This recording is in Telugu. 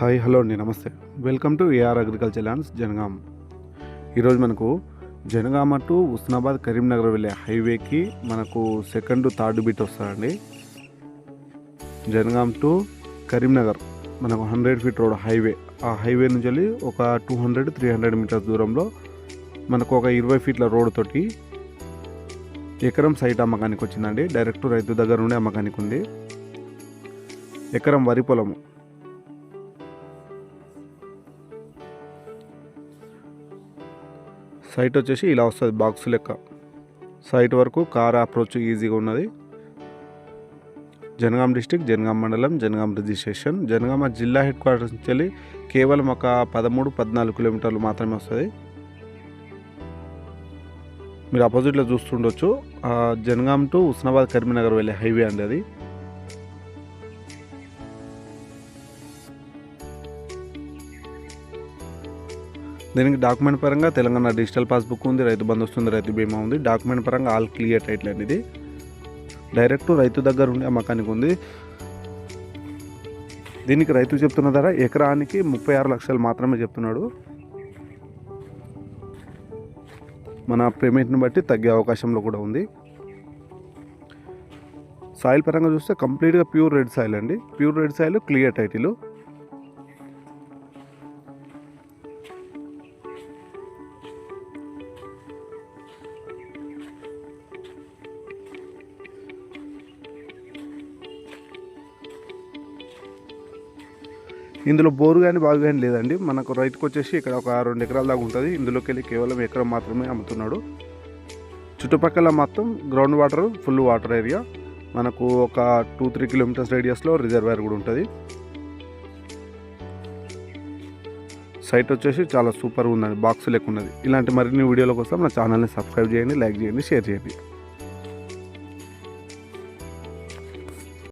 హాయ్ హలో అండి నమస్తే. Welcome to AR agriculture lands Jangaon. ఈరోజు మనకు జనగామ టు ఉస్నాబాద్ కరీంనగర్ వెళ్ళే హైవేకి మనకు సెకండ్ థర్డ్ బిట్ వస్తుందండి. జనగాం టు కరీంనగర్ మనకు హండ్రెడ్ ఫీట్ రోడ్ హైవే. ఆ హైవే నుంచి వెళ్ళి ఒక two hundred three hundred metres దూరంలో మనకు ఒక ఇరవై ఫీట్ల రోడ్ తోటి ఎకరం సైట్ అమ్మకానికి వచ్చిందండి. డైరెక్ట్ రైతు దగ్గర నుండి అమ్మకానికి ఉంది. ఎకరం వరి పొలము. సైట్ వచ్చేసి ఇలా వస్తుంది బాక్స్ లెక్క. సైట్ వరకు కార్ అప్రోచ్ ఈజీగా ఉన్నది. జనగాం డిస్టిక్ జనగాం మండలం జనగాం రిజిస్ట్రేషన్. జనగామ జిల్లా హెడ్ క్వార్టర్స్ నుంచి వెళ్ళి కేవలం ఒక పదమూడు పద్నాలుగు కిలోమీటర్లు మాత్రమే వస్తుంది. మీరు అపోజిట్లో చూస్తుండొచ్చు. జనగామ జనగాం టు ఉస్నాబాద్ కరీంనగర్ వెళ్ళే హైవే అండి అది. దీనికి డాక్యుమెంట్ పరంగా తెలంగాణ డిజిటల్ పాస్బుక్ ఉంది రైతు బంధు వస్తుంది రైతు బీమా ఉంది. డాక్యుమెంట్ పరంగా ఆల్ క్లియర్ టైటిల్ అనేది డైరెక్ట్ రైతు దగ్గర ఉండే అమ్మకానికి ఉంది. దీనికి రైతు చెప్తున్న ధర ఎకరానికి ముప్పై ఆరు లక్షలు మాత్రమే చెప్తున్నాడు. మన పేమెంట్ని బట్టి తగ్గే అవకాశంలో కూడా ఉంది. సాయిల్ పరంగా చూస్తే కంప్లీట్గా ప్యూర్ రెడ్ సాయిల్ అండి. Pure red soil clear title. ఇందులో బోరు కానీ బావి కానీ లేదండి. మనకు రైతుకు వచ్చేసి ఇక్కడ ఒక రెండు ఎకరాల దాకా ఉంటుంది. ఇందులోకి వెళ్ళి కేవలం ఎకరం మాత్రమే అమ్ముతున్నాడు. చుట్టుపక్కల మొత్తం ground water full water area మనకు ఒక టూ త్రీ కిలోమీటర్స్ రేడియస్లో రిజర్వాయర్ కూడా ఉంటుంది. సైట్ వచ్చేసి చాలా సూపర్ ఉందండి. బాక్స్ లెక్క ఉన్నది ఇలాంటి మరిన్ని వీడియోల కోసం నా ఛానల్ని సబ్స్క్రైబ్ చేయండి లైక్ చేయండి షేర్ చేయండి.